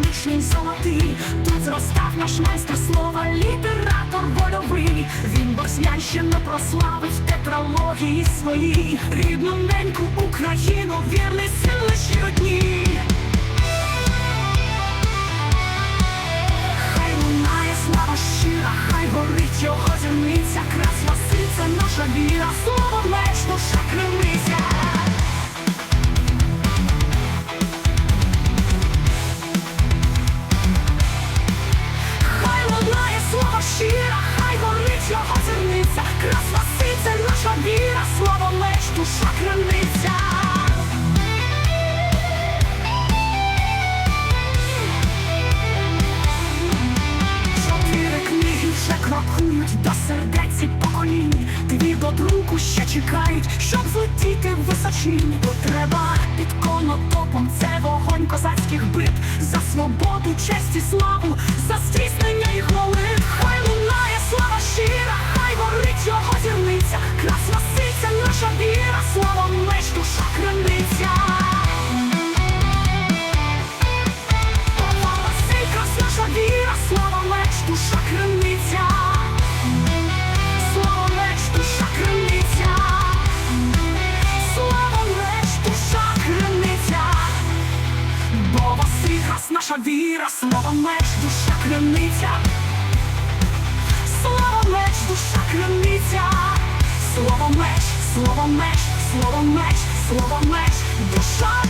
край золотий. Тут зростав наш майстер слова, літератор вольовий. Він Борснянщину прославив тетралогії свої. Рідну неньку Україну, вірний син лиші одні. Хай лунає слава щира, хай горить його зірниця, крас Василь, наша віра, слово меч, душа криниця. Горить його зірниця, крас Василь, наша віра, слово меч, душа криниця. Чотири книги вже крокують до сердець і поколінь. Дві до друку ще чекають, щоб злетіти в височінь. Бо треба під конотопом це вогонь козацьких бит за свободу, честь і славу, за здійснення душа криниця. Слава меч, душа криниця. Слава меч, душа криниця. Бо крас наша віра, слава меч, душа криниця. Слава меч, душа криниця. Слово меч, слово меч, слово меч, слово меч, душа.